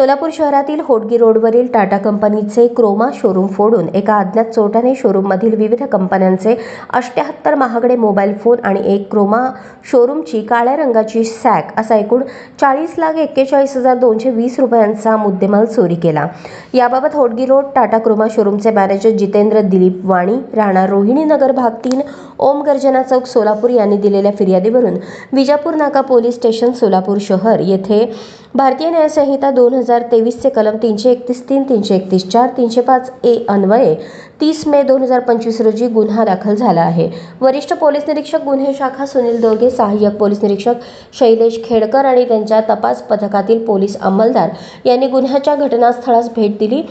सोलापूर शहरातील होडगी रोडवरील टाटा कंपनीचे क्रोमा शोरूम फोडून एका अज्ञात चोरट्याने शोरूममधील विविध कंपन्यांचे अष्ट्याहत्तर महागडे मोबाईल फोन आणि एक क्रोमा शोरूमची काळ्या रंगाची सॅक असा एकूण चाळीस लाख एक्केचाळीस हजार दोनशे वीस रुपयांचा मुद्देमाल चोरी केला. याबाबत होडगी रोड टाटा क्रोमा शोरूमचे मॅनेजर जितेंद्र दिलीप वाणी राहणार रोहिणी नगर भाग तीन ओम गर्जना चौक सोलापूर यांनी दिलेल्या फिर्यादीवरून विजापूर नाका पोलीस स्टेशन सोलापूर शहर येथे भारतीय न्यायसंहिता दोन हजार तेवीसचे कलम तीनशे एकतीस तीन तीनशे एकतीस चार तीनशे पाच ए अन्वये तीस मे दोन हजार पंचवीस रोजी गुन्हा दाखल झाला आहे. वरिष्ठ पोलीस निरीक्षक गुन्हे शाखा सुनील दोघे सहाय्यक पोलीस निरीक्षक शैलेश खेडकर आणि त्यांच्या तपास पथकातील पोलीस अंमलदार यांनी गुन्ह्याच्या घटनास्थळास भेट दिली.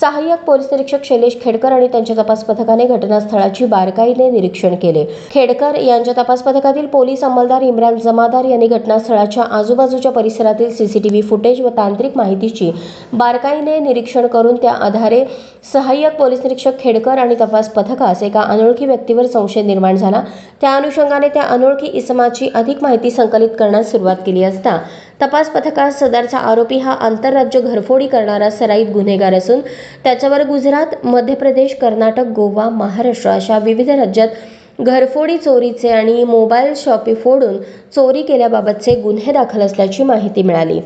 सहाय्यक पोलीस निरीक्षक शैलेश खेडकर आणि त्यांच्या तपास पथकाने घटनास्थळाची बारकाईने निरीक्षण केले. खेडकर यांच्या तपास पथकातील पोलीस अंमलदार इम्रान जमादार यांनी घटनास्थळाच्या आजूबाजूच्या परिसरातील सीसीटीव्ही फुटेज व तांत्रिक माहितीची बारकाईने निरीक्षण करून त्या आधारे सहाय्यक पोलीस निरीक्षक खेड खेडकर आणि तपास पथकास एका अनोळखी व्यक्तीवर संशय निर्माण झाला. त्या अनुषंगाने त्या अनोळखी इसमाची अधिक माहिती संकलित करण्यास सुरुवात केली असता तपास पथकास सदरचा आरोपी हा आंतरराज्य घरफोडी करणारा सराईत गुन्हेगार असून त्याच्यावर गुजरात मध्य प्रदेश कर्नाटक गोवा महाराष्ट्र अशा विविध राज्यात घरफोडी चोरीचे आणि मोबाईल शॉपी फोडून चोरी केल्याबाबतचे गुन्हे दाखल असल्याची माहिती मिळाली.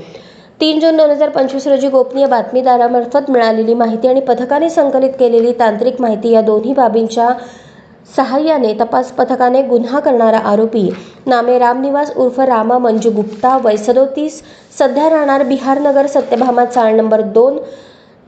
तीन जून दोन हजार पंचवीस रोजी गोपनीय बातमीदारामार्फत मिळालेली माहिती आणि पथकाने संकलित केलेली तांत्रिक माहिती या दोन्ही बाबींच्या सहाय्याने तपास पथकाने गुन्हा करणारा आरोपी नामे रामनिवास उर्फ रामा मंजू गुप्ता वय सदोतीस सध्या राहणार बिहारनगर सत्यभामा चाळ नंबर दोन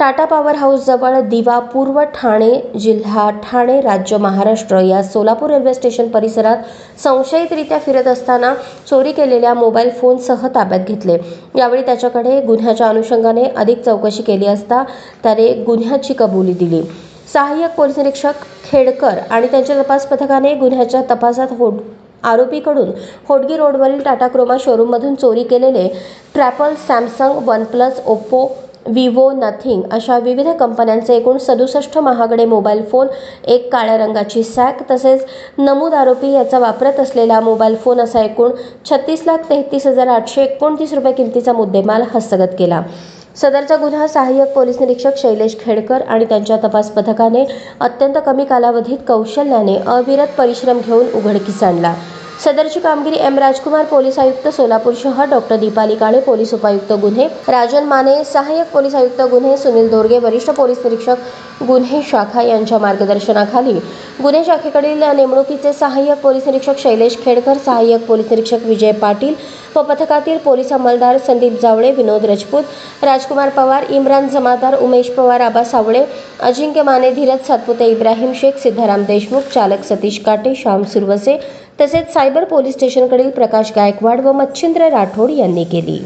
टाटा पॉवर हाऊसजवळ दिवा पूर्व ठाणे जिल्हा ठाणे राज्य महाराष्ट्र या सोलापूर रेल्वे स्टेशन परिसरात संशयितरित्या फिरत असताना चोरी केलेल्या मोबाईल फोनसह ताब्यात घेतले. यावेळी त्याच्याकडे गुन्ह्याच्या अनुषंगाने अधिक चौकशी केली असता त्याने गुन्ह्याची कबुली दिली. सहाय्यक पोलीस निरीक्षक खेडकर आणि त्यांच्या तपास पथकाने गुन्ह्याच्या तपासात होड आरोपीकडून होडगी रोडवरील टाटा क्रोमा शोरूममधून चोरी केलेले ट्रॅपल Samsung one plus Oppo Vivo Nothing अशा विविध कंपन्यांचे एकूण सदुसष्ट महागडे मोबाईल फोन एक काळ्या रंगाची सॅक तसेच नमूद आरोपी याचा वापरत असलेला मोबाईल फोन असा एकूण छत्तीस लाख तेहतीस हजार आठशे एकोणतीस रुपये किमतीचा मुद्देमाल हस्तगत केला. सदरचा गुन्हा सहाय्यक पोलीस निरीक्षक शैलेश खेडकर आणि त्यांच्या तपास पथकाने अत्यंत कमी कालावधीत कौशल्याने अविरत परिश्रम घेऊन उघडकीस आणला. सदरची कामगिरी एम राजकुमार पोलीस आयुक्त सोलापूर शहर डॉक्टर दीपाली काळे पोलीस उपायुक्त गुन्हे राजन माने सहाय्यक पोलीस आयुक्त गुन्हे सुनील दोरगे वरिष्ठ पोलीस निरीक्षक गुन्हे शाखा यांच्या मार्गदर्शनाखाली. गुन्हे शाखेकडील नेमणुकीचे सहाय्यक पोलीस निरीक्षक शैलेश खेडकर सहाय्यक पोलीस निरीक्षक विजय पाटील व पथकातील पोलीस अंमलदार संदीप जावळे विनोद रजपूत राजकुमार पवार इम्रान जमादार उमेश पवार आबा सावळे अजिंक्य माने धीरज सातपुते इब्राहिम शेख सिद्धाराम देशमुख चालक सतीश काटे श्याम सुरवसे तसेच सायबर पोलीस स्टेशनकडील प्रकाश गायकवाड व मच्छिंद्र राठोड यांनी केली.